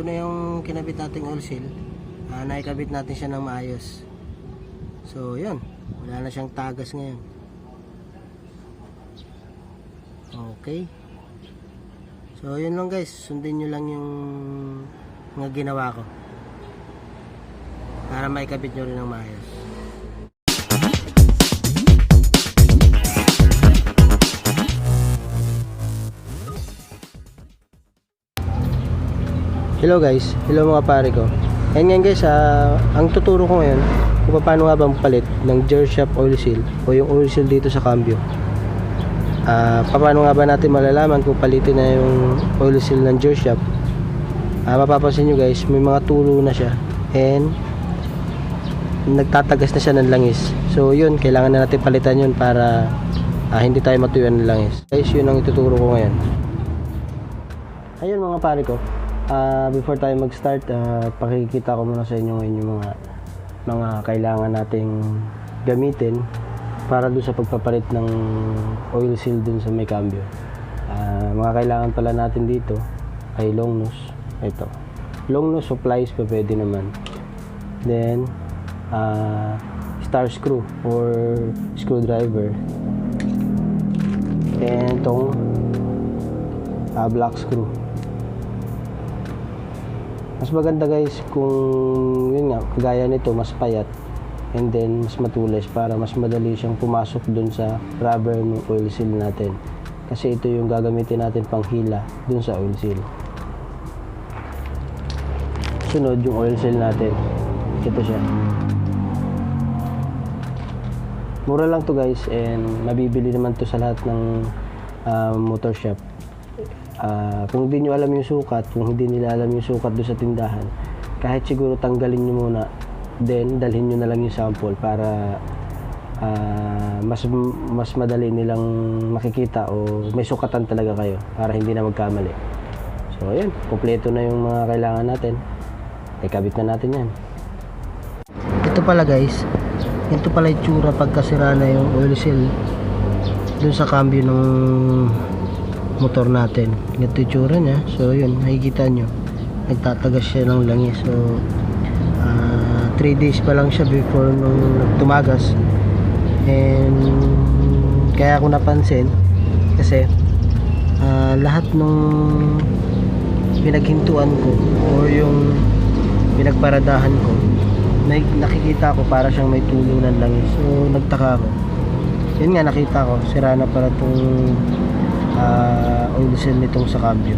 ito na yung kinabit nating oil seal. Ah, naikabit natin siya ng maayos. So, yun. Wala na siyang tagas ngayon. Okay. So, yun lang guys. Sundin nyo lang yung mga ginawa ko. Para maikabit nyo rin ng maayos. Hello guys, hello mga pare ko. Ayan ngayon guys, ah, ang tuturo ko ngayon kung paano nga bang palit ng gear shop oil seal o yung oil seal dito sa cambio. Ah, paano nga ba natin malalaman kung palitin na yung oil seal ng gear shop? Ah, mapapansin nyo guys, may mga tulo na siya and nagtatagas na siya ng langis. So yun, kailangan na natin palitan yun para ah, hindi tayo matuyuan ng langis. Guys, yun ang ituturo ko ngayon. Ayun mga pare ko, ah, before tayo mag-start, ah, pakikita ko muna sa inyo ngayon yung mga mga kailangan nating gamitin para doon sa pagpapalit ng oil seal dun sa may cambio. Ah, mga kailangan pala natin dito ay long nose. Ito. Long nose supplies pa pwede naman. Then, ah, star screw or screwdriver. And itong ah, black screw. Mas maganda guys kung yun nga, kagaya nito mas payat and then mas matulis para mas madali siyang pumasok dun sa rubber ng oil seal natin. Kasi ito yung gagamitin natin pang hila dun sa oil seal. Sunod yung oil seal natin. Ito siya. Mura lang to guys and mabibili naman to sa lahat ng ah, motor shop. Ah, kung hindi nyo alam yung sukat, kung hindi nila alam yung sukat doon sa tindahan, kahit siguro tanggalin nyo muna, then dalhin nyo na lang yung sample para ah, mas mas madali nilang makikita o may sukatan talaga kayo para hindi na magkamali. So, ayan, kompleto na yung mga kailangan natin. Ikabit na natin yan. Ito pala guys, ito pala yung tsura pagkasira na yung oil seal dun sa cambio ng motor natin. Ganito yung tsura niya. So yun, nakikita nyo. Nagtatagas siya ng langis. So 3 days pa lang siya before nung tumagas. And kaya ako napansin kasi ah, lahat nung pinaghintuan ko or yung pinagparadahan ko may nakikita ko para siyang may tulo ng langis. So nagtaka ako. Yun nga nakita ko, sira na pala itong uh, oil seal nitong sa cambio.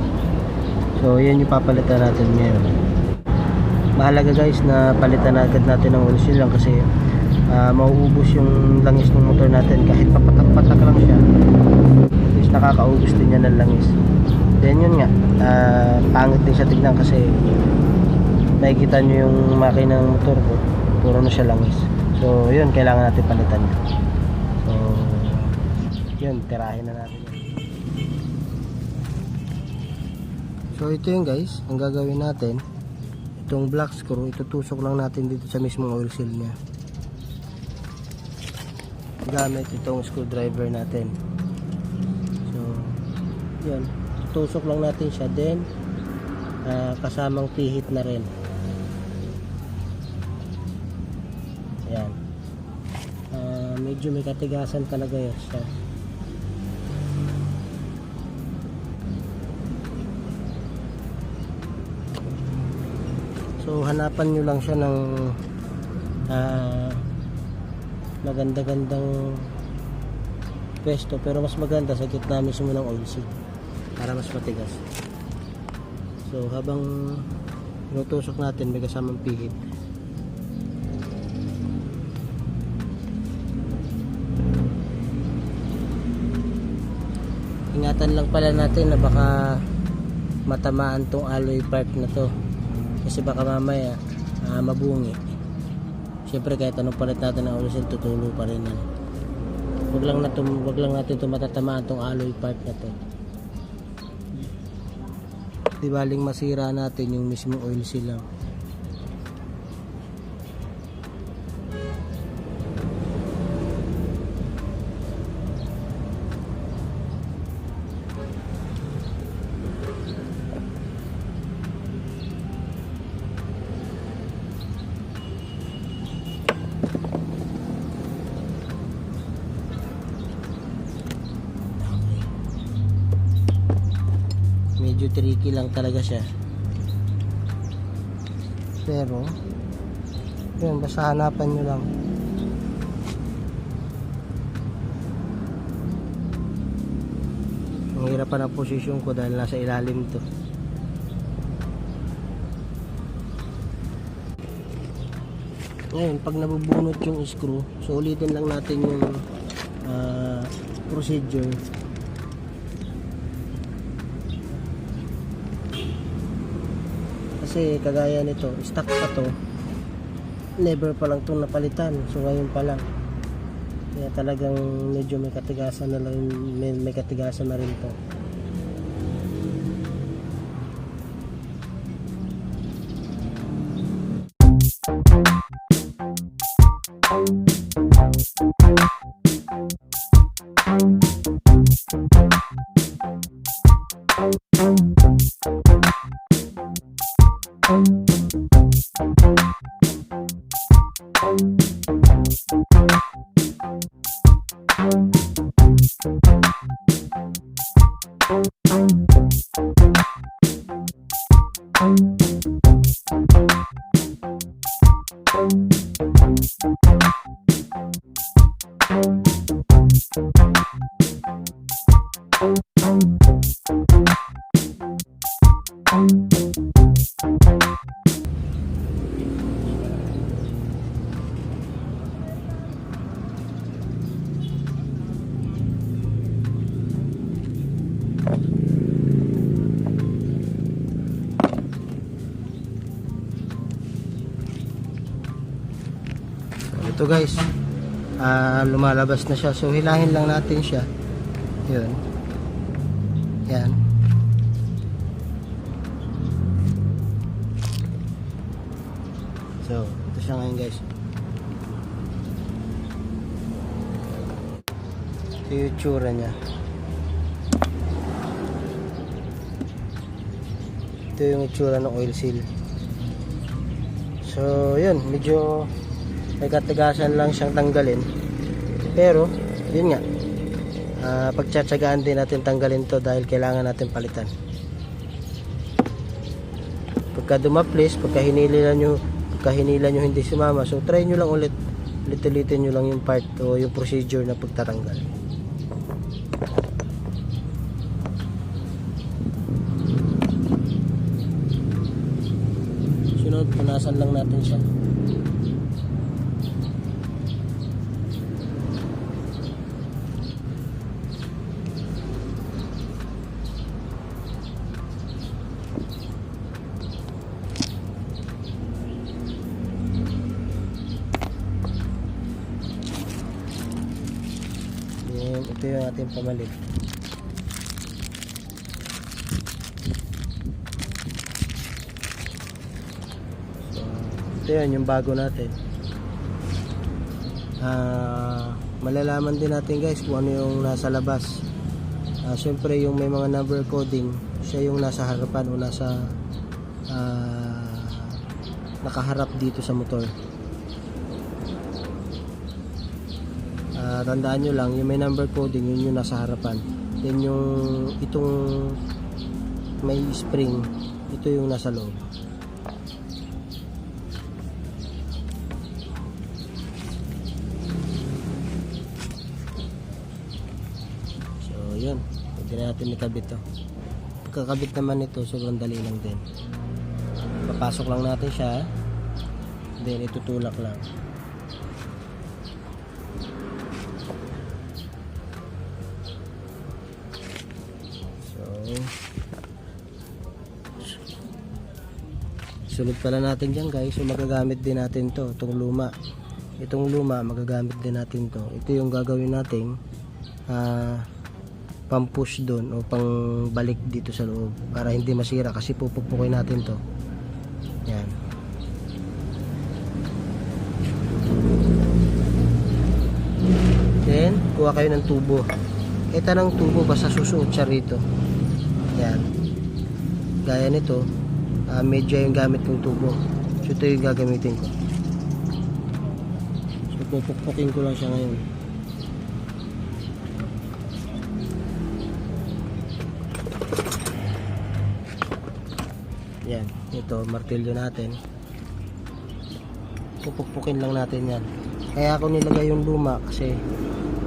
So, yan yung papalitan natin ngayon. Mahalaga guys na palitan na agad natin ng oil seal lang kasi uh, mauubos yung langis ng motor natin kahit papatak-patak lang siya. Least nakakaubos din yan ng langis. Then yun nga, uh, pangit din siya tignan kasi nakikita nyo yung makina ng motor ko, puro na siya langis. So, yun, kailangan natin palitan. So, yun, tirahin na natin. So, ito yun guys, ang gagawin natin, itong black screw, itutusok lang natin dito sa mismong oil seal niya. Gamit itong screwdriver natin. So, yun, tutusok lang natin siya, then, ah, kasamang pihit na rin. Ayan. Ah, medyo may katigasan talaga yun siya. So hanapan nyo lang siya ng ah, maganda-gandang pwesto pero mas maganda sa gitna mismo ng oil seal para mas matigas. So habang inutusok natin may kasamang pihit. Ingatan lang pala natin na baka matamaan tong alloy part na to. Kasi baka mamaya ah, mabungi. Siyempre kahit anong palit natin ng seal tutulo pa rin yan. Wag lang, natin, wag lang natin ito matatamaan tong alloy part na to. Di baling masira natin yung mismo oil seal tricky lang talaga siya. Pero, yun, basta hanapan nyo lang. Ang hirap pa ng posisyon ko dahil nasa ilalim to. Ngayon, pag nabubunot yung screw, so ulitin lang natin yung ah, procedure. Kasi kagaya nito, stock pa to. Never pa lang itong napalitan. So ngayon pa lang. Kaya talagang medyo may katigasan na lang, may, may katigasan na rin to. Thank you. Ito guys, ah lumalabas na siya. So hilahin lang natin siya. Yun. Yan. So, ito siya ngayon guys. Ito yung itsura niya. Ito yung itsura ng oil seal. So, yun. Medyo may katigasan lang siyang tanggalin. Pero, yun nga. Uh, pagtsatsagaan din natin tanggalin to dahil kailangan natin palitan. Pagka dumaplis, pagka hinila nyo, pagka hinila nyo hindi sumama, so try nyo lang ulit. Ulit-ulitin nyo lang yung part o yung procedure na pagtatanggal. Sunod, punasan lang natin siya. Pamalit. So, ito yun, yung bago natin. Ah, malalaman din natin guys kung ano yung nasa labas. Ah, Siyempre yung may mga number coding, siya yung nasa harapan o nasa ah, nakaharap dito sa motor. Tandaan nyo lang, yung may number coding, yun yung nasa harapan. Then yung itong may spring, ito yung nasa loob. So, yun. Pwede na natin ikabit to. Pagkakabit naman ito, sobrang dali lang din. Papasok lang natin siya. Then, itutulak lang. Sunod pala natin dyan guys. So, magagamit din natin to itong luma. Itong luma, magagamit din natin to. Ito yung gagawin natin ah pang-push doon o pang balik dito sa loob para hindi masira kasi pupukpukin natin to. Yan. Then, kuha kayo ng tubo. Ito ng tubo basta susuot siya rito. Yan. Gaya nito, ah, medyo yung gamit kong tubo. So, ito yung gagamitin ko. So, pupukpukin ko lang siya ngayon. Yan, ito, martilyo natin. Pupukpukin lang natin yan. Kaya ako nilagay yung luma kasi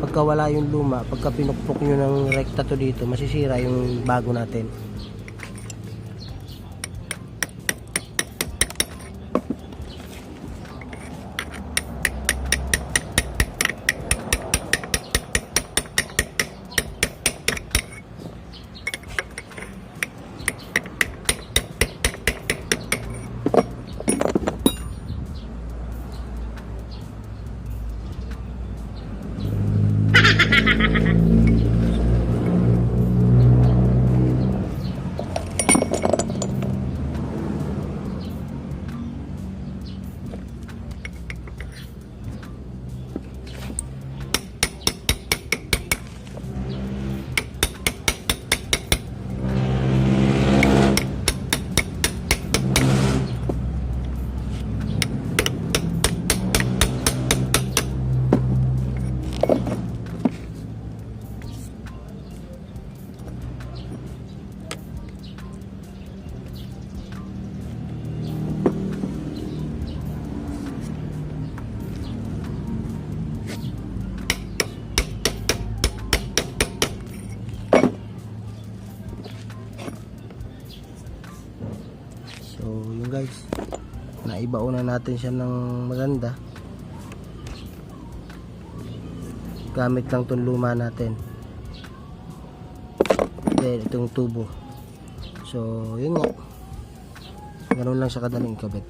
pagka wala yung luma, pagka pinukpok nyo ng rekta to dito, masisira yung bago natin. Naibaon na natin siya ng maganda. Gamit lang tong luma natin. Then, itong tubo. So, yun nga. Ganun lang siya kadaling ikabit.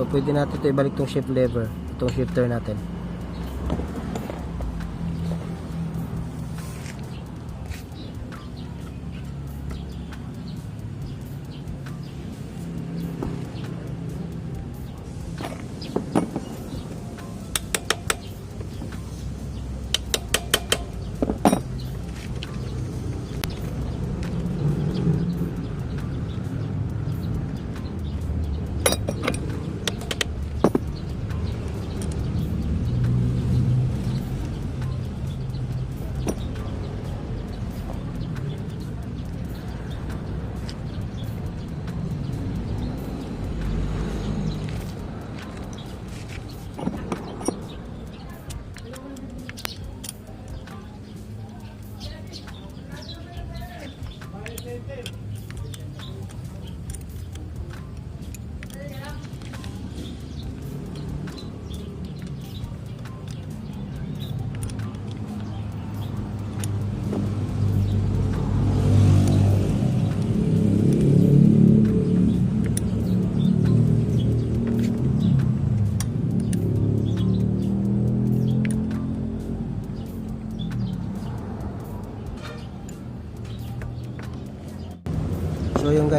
So, pwede natin ito ibalik tong shift lever. Itong shifter natin.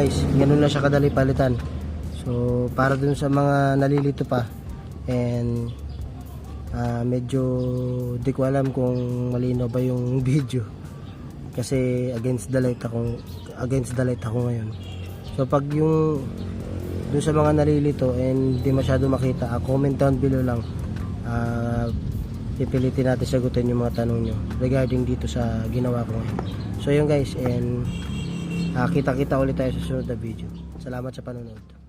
Guys, ganun lang siya kadali palitan. So para dun sa mga nalilito pa and ah, medyo di ko alam kung malino ba yung video kasi against the light ako against the light ako ngayon. So pag yung dun sa mga nalilito and di masyado makita, ah, comment down below lang. Ah, pipilitin natin sagutin yung mga tanong nyo regarding dito sa ginawa ko ngayon. So yun guys and Ah, kita-kita ulit tayo sa susunod na video. Salamat sa panonood.